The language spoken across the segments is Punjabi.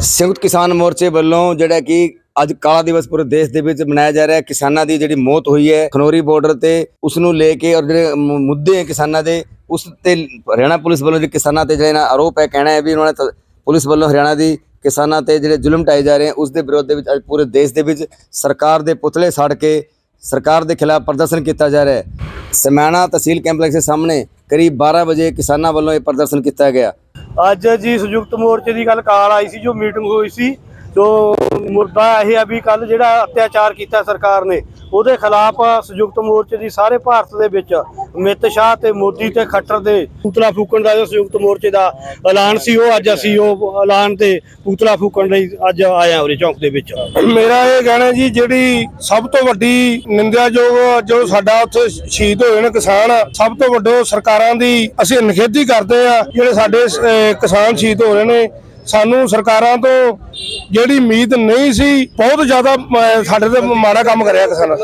ਸੰਯੁਕਤ ਕਿਸਾਨ ਮੋਰਚੇ ਵੱਲੋਂ ਜਿਹੜਾ ਕਿ ਅੱਜ ਕਾਲਾ ਦਿਵਸ ਪੂਰੇ ਦੇਸ਼ ਦੇ ਵਿੱਚ ਮਨਾਇਆ ਜਾ ਰਿਹਾ ਹੈ। ਕਿਸਾਨਾਂ ਦੀ ਜਿਹੜੀ ਮੌਤ ਹੋਈ ਹੈ, ਖਨੌਰੀ ਬਾਰਡਰ ਤੇ ਉਸ ਨੂੰ ਲੈ ਕੇ ਔਰ ਜਿਹੜੇ ਮੁੱਦੇ ਹੈ ਕਿਸਾਨਾਂ ਦੇ, ਉਸ ਤੇ ਹਰਿਆਣਾ ਪੁਲਿਸ ਵੱਲੋਂ ਜਿਹੜੇ ਕਿਸਾਨਾਂ ਤੇ ਜਿਹੜਾ ਨਾ ਆਰੋਪ ਹੈ, ਕਹਿਣਾ ਹੈ ਵੀ ਉਹਨਾਂ ਨੇ ਤਾਂ ਪੁਲਿਸ ਵੱਲੋਂ ਹਰਿਆਣਾ ਦੀ ਕਿਸਾਨਾਂ ਤੇ ਜਿਹੜੇ ਜ਼ੁਲਮ ਢਾਏ ਜਾ ਰਹੇ ਹਨ ਉਸ ਦੇ ਵਿਰੋਧ ਦੇ ਵਿੱਚ ਅੱਜ ਪੂਰੇ ਦੇਸ਼ ਦੇ ਵਿੱਚ ਸਰਕਾਰ ਦੇ ਪੁਤਲੇ ਸਾੜ ਕੇ ਸਰਕਾਰ ਦੇ ਖਿਲਾਫ ਪ੍ਰਦਰਸ਼ਨ ਕੀਤਾ ਜਾ ਰਿਹਾ ਹੈ। ਸਮਾਣਾ ਤਹਿਸੀਲ ਕੰਪਲੈਕਸ ਦੇ ਸਾਹਮਣੇ ਕਰੀਬ 12 ਵਜੇ ਕਿਸਾਨਾਂ ਵੱਲੋਂ ਇਹ ਪ੍ਰਦਰਸ਼ਨ ਕੀਤਾ ਗਿਆ। ਅੱਜ ਜੀ ਸੰਯੁਕਤ ਮੋਰਚੇ ਦੀ ਗੱਲ ਕਾਲ ਆਈ ਸੀ ਜੋ ਮੀਟਿੰਗ ਹੋਈ ਸੀ। ਜੋ ਮੁਰਦਾ ਇਹ ਆ ਵੀ ਕੱਲ ਜਿਹੜਾ ਅਤਿਆਚਾਰ ਕੀਤਾ ਸਰਕਾਰ ਨੇ, ਉਹਦੇ ਖਿਲਾਫ ਸੰਯੁਕਤ ਮੋਰਚੇ ਦੀ ਸਾਰੇ ਭਾਰਤ ਦੇ ਵਿੱਚ ਅਮਿਤ ਸ਼ਾਹ ਤੇ ਮੋਦੀ ਤੇ ਖੱਟਰ ਦੇ ਪੂਤਲਾ ਫੂਕਣ ਦਾ ਜੋ ਸੰਯੁਕਤ ਮੋਰਚੇ ਦਾ ਐਲਾਨ ਸੀ, ਉਹ ਅੱਜ ਅਸੀਂ ਉਹ ਐਲਾਨ ਤੇ ਪੂਤਲਾ ਫੂਕਣ ਲਈ ਅੱਜ ਆਇਆ ਉਰੇ ਚੌਂਕ ਦੇ ਵਿੱਚ। ਮੇਰਾ ਇਹ ਕਹਿਣਾ ਜੀ, ਜਿਹੜੀ ਸਭ ਤੋਂ ਵੱਡੀ ਨਿੰਦਿਆਯੋਗ ਜੋ ਸਾਡਾ ਉੱਥੇ ਸ਼ਹੀਦ ਹੋਏ ਨੇ ਕਿਸਾਨ, ਸਭ ਤੋਂ ਵੱਡੋ ਸਰਕਾਰਾਂ ਦੀ ਅਸੀਂ ਨਿਖੇਧੀ ਕਰਦੇ ਆ ਜਿਹੜੇ ਸਾਡੇ ਕਿਸਾਨ ਸ਼ਹੀਦ ਹੋ ਰਹੇ ਨੇ ਸਾਨੂੰ ਸਰਕਾਰਾਂ ਤੋਂ ਜਿਹੜੀ ਉਮੀਦ ਨਹੀਂ ਸੀ, ਬਹੁਤ ਜ਼ਿਆਦਾ ਸਾਡੇ ਤੇ ਮਾੜਾ ਕੰਮ ਕਰਿਆ ਕਿਸਾਨਾਂ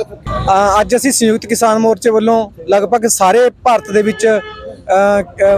ਅੱਜ ਅਸੀਂ ਸੰਯੁਕਤ ਕਿਸਾਨ ਮੋਰਚੇ ਵੱਲੋਂ ਲਗਭਗ ਸਾਰੇ ਭਾਰਤ ਦੇ ਵਿੱਚ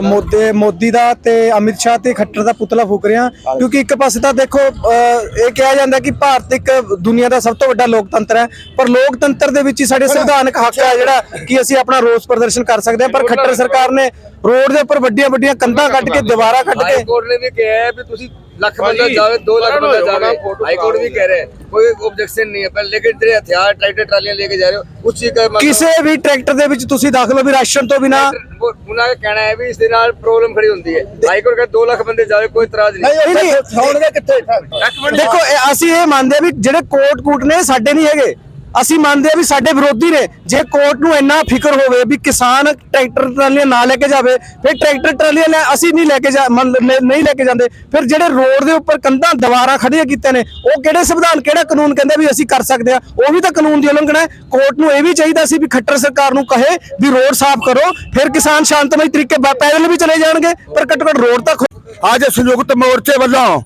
ਮੋਦੀ ਮੋਦੀ ਦਾ ਤੇ ਅਮਿਤ ਸ਼ਾਹ ਤੇ ਖੱਟਰ ਦਾ ਪੁਤਲਾ ਫੂਕ ਰਹੇ। ਕਿਉਂਕਿ ਇੱਕ ਪਾਸੇ ਤਾਂ ਦੇਖੋ ਇਹ ਕਿਹਾ ਜਾਂਦਾ ਕਿ ਭਾਰਤ ਇੱਕ ਦੁਨੀਆ ਦਾ ਸਭ ਤੋਂ ਵੱਡਾ ਲੋਕਤੰਤਰ ਹੈ। ਪਰ ਲੋਕਤੰਤਰ ਦੇ ਵਿੱਚ ਹੀ ਸਾਡੇ ਸੰਵਿਧਾਨਕ ਹੱਕ ਹੈ ਜਿਹੜਾ ਕਿ ਅਸੀਂ ਆਪਣਾ ਰੋਸ ਪ੍ਰਦਰਸ਼ਨ ਕਰ ਸਕਦੇ ਹਾਂ। ਪਰ ਖੱਟਰ ਸਰਕਾਰ ਨੇ ਰੋਡ ਦੇ ਉੱਪਰ ਵੱਡੀਆਂ ਵੱਡੀਆਂ ਕੰਧਾਂ ਕੱਢ ਕੇ ਦੀਵਾਰਾਂ ਕੱਢ ਕੇ ਹਾਈ ਕੋਰਟ ਨੇ ਵੀ ਕਿਹਾ ਹੈ ਵੀ ਤੁਸੀਂ ਲੱਖ ਬੰਦਾ ਜਾਵੇ 2 ਲੱਖ ਬੰਦਾ ਜਾਵੇ। ਹਾਈ ਕੋਰਟ ਵੀ ਕਹਿ ਰਿਹਾ ਹੈ ਕੋਈ ਆਬਜੈਕਸ਼ਨ ਨਹੀਂ ਹੈ ਪਰ ਲੇਕਿਨ ਜਿਹੜੇ ਹਥਿਆਰ ਟਰੈਕਟਰ ਟਰਾਲੀਆਂ ਲੈ ਕੇ ਜਾ ਰਹੇ ਹੋ ਉਸ ਚੀਜ਼ ਦਾ ਮਤਲਬ ਕਿਸੇ ਵੀ ਟਰੈਕਟਰ ਦੇ ਵਿੱਚ ਤੁਸੀਂ ਦਾਖਲ ਹੋ ਵੀ ਰਾਸ਼ਨ ਤੋਂ ਬਿਨਾ? ਉਹ- ਉਹਨਾਂ ਦਾ ਕਹਿਣਾ ਹੈ ਵੀ ਇਸ ਦੇ ਨਾਲ ਪ੍ਰੋਬਲਮ ਖੜੀ ਹੁੰਦੀ ਹੈ। ਹਾਈ ਕੋਰਟ ਕਹਿੰਦਾ 2 ਲੱਖ ਬੰਦੇ ਜਾਵੇ ਕੋਈ ਇਤਰਾਜ਼ ਨਹੀਂ। ਨਹੀਂ ਨਹੀਂ ਹੋਣਗੇ ਕਿੱਥੇ? ਇੱਕ ਮਿੰਟ ਦੇਖੋ ਅਸੀਂ ਇਹ ਮੰਨਦੇ ਵੀ ਜਿਹੜੇ ਕੋਰਟ ਕੂਟ ਨੇ ਸਾਡੇ ਨਹੀਂ ਹੈਗੇ। ਅਸੀਂ ਮੰਨਦੇ ਆ ਵੀ ਸਾਡੇ ਵਿਰੋਧੀ ਨੇ ਜੇ ਕੋਰਟ ਨੂੰ ਇੰਨਾ ਫਿਕਰ ਹੋਵੇ ਵੀ ਕਿਸਾਨ ਟਰੈਕਟਰ ਟਰਾਲੀਆਂ ਨਾ ਲੈ ਕੇ ਜਾਵੇ, ਫਿਰ ਟਰੈਕਟਰ ਟਰਾਲੀਆਂ ਲੈ ਅਸੀਂ ਨਹੀਂ ਲੈ ਕੇ ਜਾ ਨਹੀਂ ਲੈ ਕੇ ਜਾਂਦੇ। ਫਿਰ ਜਿਹੜੇ ਰੋਡ ਦੇ ਉੱਪਰ ਕੰਧਾਂ ਦੀਵਾਰਾਂ ਖੜੀਆਂ ਕੀਤੇ ਨੇ, ਉਹ ਕਿਹੜੇ ਸੰਵਿਧਾਨ, ਕਿਹੜਾ ਕਾਨੂੰਨ ਕਹਿੰਦੇ ਵੀ ਅਸੀਂ ਕਰ ਸਕਦੇ ਆ ਉਹ ਵੀ ਤਾਂ ਕਾਨੂੰਨ ਦੀ ਉਲੰਘਣਾ ਹੈ। ਕੋਰਟ ਨੂੰ ਇਹ ਵੀ ਚਾਹੀਦਾ ਸੀ ਵੀ ਖੱਟਰ ਸਰਕਾਰ ਨੂੰ ਕਹੇ ਵੀ ਰੋਡ ਸਾਫ਼ ਕਰੋ, ਫਿਰ ਕਿਸਾਨ ਸ਼ਾਂਤਮਈ ਤਰੀਕੇ ਪੈਦਲ ਵੀ ਚਲੇ ਜਾਣਗੇ, ਪਰ ਘੱਟੋ ਘੱਟ ਰੋਡ ਤਾਂ ਖੋ- ਅੱਜ ਸੰਯੁਕਤ ਮੋਰਚੇ ਵੱਲੋਂ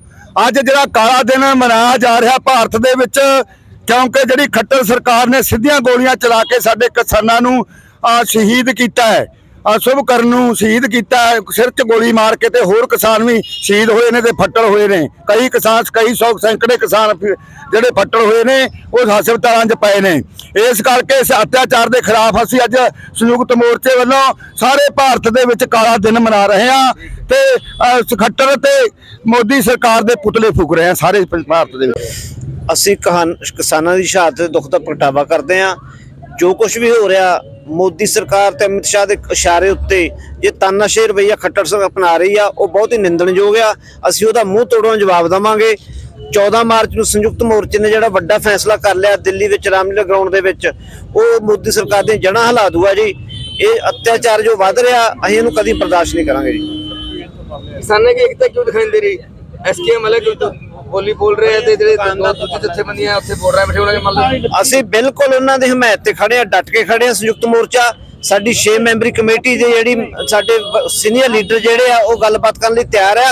ਅੱਜ ਜਿਹੜਾ ਕਾਲਾ ਦਿਨ ਮਨਾਇਆ ਜਾ ਰਿਹਾ, ਭਾਰਤ ਦੇ ਵਿੱਚ ਕਿਉਂਕਿ ਜਿਹੜੀ ਖੱਟਰ ਸਰਕਾਰ ਨੇ ਸਿੱਧੀਆਂ ਗੋਲੀਆਂ ਚਲਾ ਕੇ ਸਾਡੇ ਕਿਸਾਨਾਂ ਨੂੰ ਸ਼ਹੀਦ ਕੀਤਾ ਹੈ। ਅਸ਼ੁਭ ਕਰਨ ਨੂੰ ਸ਼ਹੀਦ ਕੀਤਾ ਸਿਰ 'ਚ ਗੋਲੀ ਮਾਰ ਕੇ ਤੇ ਹੋਰ ਕਿਸਾਨ ਵੀ ਸ਼ਹੀਦ ਹੋਏ ਨੇ ਤੇ ਫੱਟੜ ਹੋਏ ਨੇ। ਕਈ ਕਿਸਾਨ ਕਈ ਸੌ ਸੈਂਕੜੇ ਕਿਸਾਨ ਜਿਹੜੇ ਫੱਟੜ ਹੋਏ ਨੇ ਉਹ ਹਸਪਤਾਲਾਂ 'ਚ ਪਏ ਨੇ। ਇਸ ਕਰਕੇ ਇਸ ਅਤਿਆਚਾਰ ਦੇ ਖਿਲਾਫ ਅਸੀਂ ਅੱਜ ਸੰਯੁਕਤ ਮੋਰਚੇ ਵੱਲੋਂ ਸਾਰੇ ਭਾਰਤ ਦੇ ਵਿੱਚ ਕਾਲਾ ਦਿਨ ਮਨਾ ਰਹੇ ਹਾਂ ਤੇ ਅਹ, ਖੱਟਰ ਤੇ ਮੋਦੀ ਸਰਕਾਰ ਦੇ ਪੁਤਲੇ ਫੂਕ ਰਹੇ ਹਾਂ ਸਾਰੇ ਭਾਰਤ ਦੇ ਵਿੱਚ। ਅਸੀਂ ਕਹਾਨ ਕਿਸਾਨਾਂ ਦੀ ਸ਼ਹਾਦਤ ਦੇ ਦੁੱਖ ਦਾ ਪ੍ਰਗਟਾਵਾ ਕਰਦੇ ਹਾਂ। ਜੋ ਕੁਝ ਵੀ ਹੋ ਰਿਹਾ, ਮੋਦੀ ਸਰਕਾਰ ਤੇ ਅਮਿਤ ਸ਼ਾਹ ਦੇ ਇਸ਼ਾਰੇ ਉੱਤੇ, ਜੇ ਤਾਨਾਸ਼ਾਹੀ ਰਵਈਆ ਖੱਟਰ ਸਿੰਘ ਅਪਣਾ ਰਹੀ ਆ, ਉਹ ਬਹੁਤ ਹੀ ਨਿੰਦਣਯੋਗ ਆ। ਅਸੀਂ ਉਹਦਾ ਮੂੰਹ ਤੋੜੋਂ ਜਵਾਬ ਦਵਾਂਗੇ। 14 ਮਾਰਚ ਨੂੰ ਸੰਯੁਕਤ ਮੋਰਚੇ ਨੇ ਜਿਹੜਾ ਵੱਡਾ ਫੈਸਲਾ ਕਰ ਲਿਆ ਦਿੱਲੀ ਵਿੱਚ, ਰਾਮਲੀਲਾ ਗਰਾਊਂਡ ਦੇ ਵਿੱਚ, ਉਹ ਮੋਦੀ ਸਰਕਾਰ ਦੀਆਂ ਜਣਾ ਹਿਲਾ ਦੂਆ ਜੀ। ਇਹ ਅਤਿਆਚਾਰ ਜੋ ਵੱਧ ਰਿਹਾ, ਅਸੀਂ ਇਹਨੂੰ ਕਦੀ ਬਰਦਾਸ਼ਤ ਨਹੀਂ ਕਰਾਂਗੇ ਜੀ। ਕਿਸਾਨਾਂ ਦੀ ਏਕਤਾ ਕਿਉਂ ਦਿਖਾਈ ਦੇ ਰਹੀ? ਐਸਕੇਐਮ ਵਾਲੇ ਕਿਉਂ ਬੋਲੀ ਬੋਲ ਰਹੇ ਹੈ ਤੇ ਜਿਹੜੇ ਦੂਜੇ ਜਥੇਬੰਦੀਆਂ ਉੱਥੇ ਬੋਲ ਰਹੇ ਬੈਠੇ ਉਹਨਾਂ ਦੇ ਮਤਲਬ ਅਸੀਂ ਬਿਲਕੁਲ ਉਹਨਾਂ ਦੀ ਹਮਾਇਤ ਤੇ ਖੜੇ ਆ ਡਟ ਕੇ ਖੜੇ ਆ ਸੰਯੁਕਤ ਮੋਰਚਾ ਸਾਡੀ 6 ਮੈਂਬਰੀ ਕਮੇਟੀ ਦੇ ਜਿਹੜੀ ਸਾਡੇ ਸੀਨੀਅਰ ਲੀਡਰ ਜਿਹੜੇ ਆ ਉਹ ਗੱਲਬਾਤ ਕਰਨ ਲਈ ਤਿਆਰ ਆ।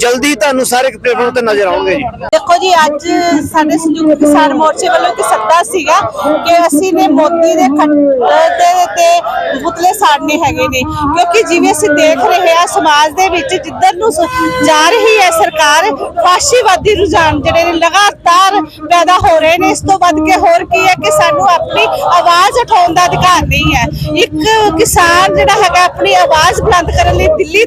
ਜਲਦੀ ਤੁਹਾਨੂੰ ਸਾਰੇ ਪਲੇਟਫਾਰਮ ਤੇ ਨਜ਼ਰ ਆਉਣਗੇ ਜੀ। ਦੇਖੋ ਜੀ ਅੱਜ ਸਾਡੇ ਸੰਯੁਕਤ ਕਿਸਾਨ ਮੋਰਚੇ ਵੱਲੋਂ ਇੱਕ ਸੱਦਾ ਸੀਗਾ ਕਿ ਅਸੀਂ ਨੇ ਮੋਦੀ ਦੇ ਤੇ ਸਾੜਨੇ ਹੈਗੇ ਨੇ। ਕਿਉਂਕਿ ਜਿਵੇਂ ਅਸੀਂ ਦੇਖ ਰਹੇ ਹਾਂ ਸਮਾਜ ਦੇ ਵਿੱਚ ਜਿੱਧਰ ਨੂੰ ਜਾ ਰਹੀ ਹੈ ਸਰਕਾਰ, ਫਾਸ਼ੀਵਾਦੀ ਰੁਝਾਨ ਜਿਹੜੇ ਨੇ ਲਗਾਤਾਰ ਰਹੇ ਨੇ, ਇਸ ਤੋਂ ਵੱਧ ਕੇ ਹੋਰ ਕੀ ਹੈ ਕਿ ਸਾਨੂੰ ਆਪਣੀ ਆਵਾਜ਼ ਉਠਾਉਣ ਦਾ ਅਧਿਕਾਰ ਨਹੀਂ ਹੈ। ਇੱਕ ਕਿਸਾਨ ਜਿਹੜਾ ਹੈਗਾ ਆਪਣੀ ਆਵਾਜ਼ ਬੁਲੰਦ ਕਰਨ ਲਈ ਦਿੱਲੀ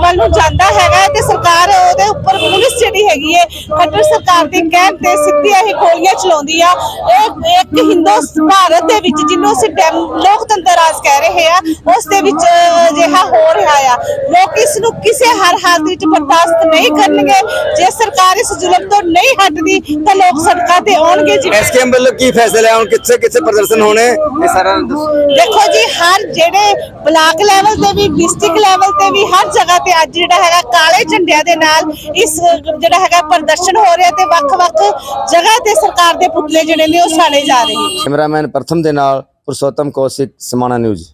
ਵੱਲ ਨੂੰ ਜਾਂਦਾ ਹੈਗਾ ਤੇ ਸਰਕਾਰ ਉਹਦੇ ਉੱਪਰ ਪੁਲਿਸ ਜਿਹੜੀ ਹੈਗੀ ਹੈ, ਖੱਟਰ ਸਰਕਾਰ ਦੀ ਕਹਿਣ ਤੇ ਸਿੱਧੀਆਂ ਹੀ ਗੋਲੀਆਂ ਚਲਾਉਂਦੀ ਆ। ਇਹ ਇੱਕ ਹਿੰਦੂ ਭਾਰਤ ਦੇ ਵਿੱਚ ਜਿਹਨੂੰ ਅਸੀਂ ਲੋਕਤੰਤਰ ਰਾਜ ਕਹਿ ਰਹੇ ਆ ਉਸ ਦੇ ਵਿੱਚ ਅਜਿਹਾ ਹੋ ਰਿਹਾ ਆ। ਲੋਕ ਇਸ ਨੂੰ ਕਿਸੇ ਹਰ ਹਾਲਤ ਵਿੱਚ ਬਰਦਾਸ਼ਤ ਨਹੀਂ ਕਰਨਗੇ। ਜੇ ਸਰਕਾਰ ਇਸ ਜ਼ੁਲਮ ਤੋਂ ਨਹੀਂ ਹਟਦੀ ਤਾਂ ਲੋਕ ਸੜਕਾਂ ਤੇ ਆਉਣ ਆਉਣਗੇ ਜਿਵੇਂ ਐਸਕੇਐਮ ਵੱਲੋਂ ਕੀ ਫੈਸਲਾ ਹੈ ਹੁਣ ਕਿੱਥੇ ਕਿੱਥੇ ਪ੍ਰਦਰਸ਼ਨ ਹੋਣੇ? ਇਹ ਸਾਰਾ ਦੱਸੋ। ਦੇਖੋ ਜੀ ਹਰ ਜਿਹੜੇ ਬਲਾਕ ਲੈਵਲ ਤੇ ਵੀ ਡਿਸਟ੍ਰਿਕਟ ਲੈਵਲ ਤੇ ਵੀ ਹਰ ਜਗ੍ਹਾ ਤੇ ਅੱਜ ਜਿਹੜਾ ਹੈਗਾ ਕਾਲੇ ਝੰਡਿਆਂ ਦੇ ਨਾਲ ਇਸ ਜਿਹੜਾ ਹੈਗਾ ਪ੍ਰਦਰਸ਼ਨ ਹੋ ਰਿਹਾ ਤੇ ਵੱਖ-ਵੱਖ ਜਗ੍ਹਾ ਤੇ ਸਰਕਾਰ ਦੇ ਪੁਤਲੇ ਜਿਹੜੇ ਨੇ ਉਹ ਸਾੜੇ ਜਾ ਰਹੇ ਨੇ। ਕੈਮਰਾਮੈਨ ਪ੍ਰਥਮ ਦੇ ਨਾਲ ਪੁਰਸ਼ੋਤਮ ਕੌਸ਼ਿਕ ਸਮਾਣਾ ਨਿਊਜ਼।